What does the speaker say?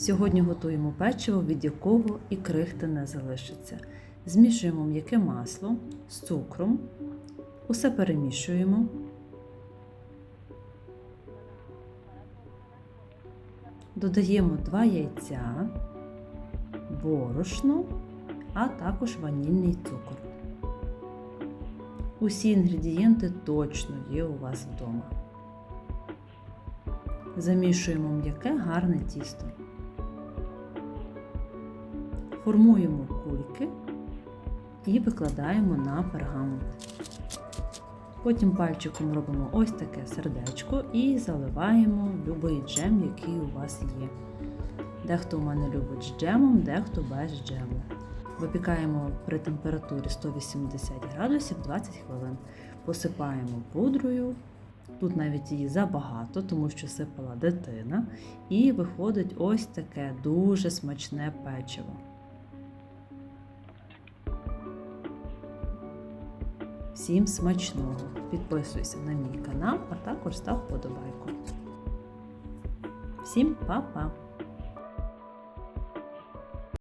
Сьогодні готуємо печиво, від якого і крихти не залишиться. Змішуємо м'яке масло з цукром, усе перемішуємо. Додаємо 2 яйця, борошно, а також ванільний цукор. Усі інгредієнти точно є у вас вдома. Замішуємо м'яке гарне тісто. Формуємо кульки і викладаємо на пергамент. Потім пальчиком робимо ось таке сердечко і заливаємо будь-який джем, який у вас є. Дехто у мене любить з джемом, дехто без джему. Випікаємо при температурі 180 градусів 20 хвилин. Посипаємо пудрою. Тут навіть її забагато, тому що сипала дитина. І виходить ось таке дуже смачне печиво. Всім смачного! Підписуйся на мій канал, а також став вподобайку. Всім па-па!